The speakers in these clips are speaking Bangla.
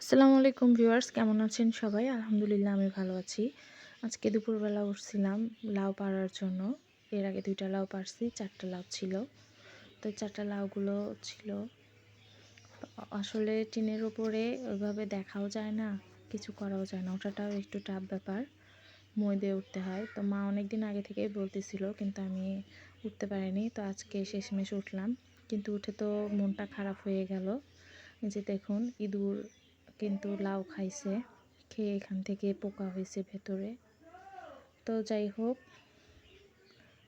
আসসালামু আলাইকুম ভিউয়ার্স, কেমন আছেন সবাই? আলহামদুলিল্লাহ, আমি ভালো আছি। আজকে দুপুরবেলা উঠছিলাম লাউ পাড়ার জন্য। এর আগে দুইটা লাউ পারছি চারটা লাউ ছিল। তো চারটা লাউগুলো ছিল। আসলে টিনের ওপরে ওইভাবে দেখাও যায় না, কিছু করাও যায় না। ওটাটাও একটু টাফ ব্যাপার, মই দিয়ে উঠতে হয়। তো মা অনেক দিন আগে থেকেই বলতেছিল, কিন্তু আমি উঠতে পারিনি। তো আজকে শেষমেশ উঠলাম। কিন্তু উঠে তো মনটা খারাপ হয়ে গেল। যে দেখুন, ইঁদুর কিন্তু লাউ খাইছে, খেয়ে এখান থেকে পোকা হয়েছে ভেতরে। তো যাই হোক,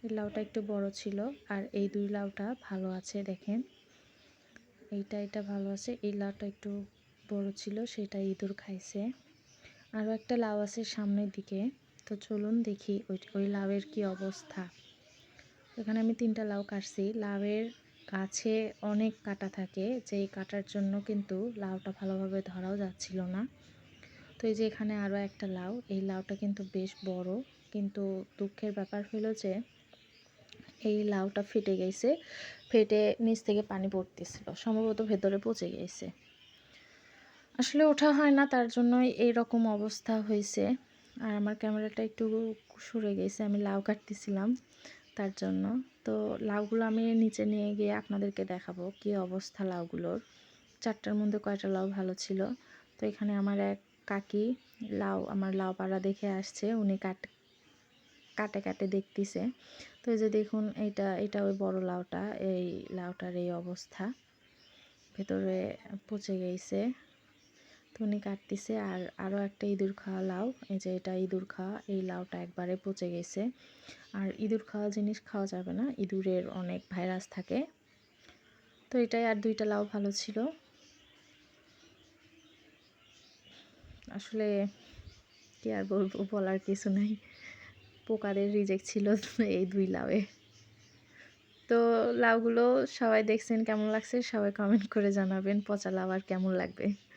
এই লাউটা একটু বড় ছিল আর এই দুই লাউটা ভালো আছে দেখেন। এইটা, এটা ভালো আছে, এই লাউটা একটু বড় ছিল, সেটা ইঁদুর খাইছে। আরও একটা লাউ আছে সামনের দিকে, তো চলুন দেখি ওই ওই লাউয়ের কি অবস্থা। এখানে আমি তিনটা লাউ কাটছি, লাউয়ের গাছে অনেক কাটা থাকে, যেই কাটার জন্য কিন্তু লাউটা ভালোভাবে ধরাও যাচ্ছিল না। তো এই যে এখানে আরও একটা লাউ, এই লাউটা কিন্তু বেশ বড়। কিন্তু দুঃখের ব্যাপার হলো যে, এই লাউটা ফেটে গেছে, ফেটে নিচ থেকে পানি পড়তেছিল, সম্ভবত ভেতরে পচে গেছে। আসলে ওঠা হয় না, তার জন্যই এইরকম অবস্থা হয়েছে। আর আমার ক্যামেরাটা একটু সরে গেছে, আমি লাউ কাটতেছিলাম। তার জন্য। তো লাউগুলো আমি নিচে নিয়ে গিয়ে আপনাদেরকে দেখাবো কি অবস্থা লাউগুলোর। চারটার মধ্যে কয়টা লাউ ভালো ছিল? তো এখানে আমার এক কাকি লাউ, আমার লাউ পাড়া দেখে আসছে, উনি কাট, কাটে কাটে দেখতেছে। তো এই যে দেখুন, এইটা এটা ওই বড় লাউটা, এই লাউটার এই অবস্থা। ভেতরে পচে গেছে। উনি কাটতেছে। আর আরও একটা ইঁদুর খাওয়া লাউ। এই যে এটা ইঁদুর খাওয়া, এই লাউটা একবারে পচে গেছে। আর ইঁদুর খাওয়া জিনিস খাওয়া যাবে না, ইঁদুরের অনেক ভাইরাস থাকে। তো এটাই আর দুইটা লাউ ভালো ছিল। আসলে কি আর বলব, বলার কিছু নাই। পোকাদের রিজেক্ট ছিল এই দুই লাউয়ে। তো লাউগুলো সবাই দেখছেন কেমন লাগছে, সবাই কমেন্ট করে জানাবেন, পচা লাউ আর কেমন লাগবে।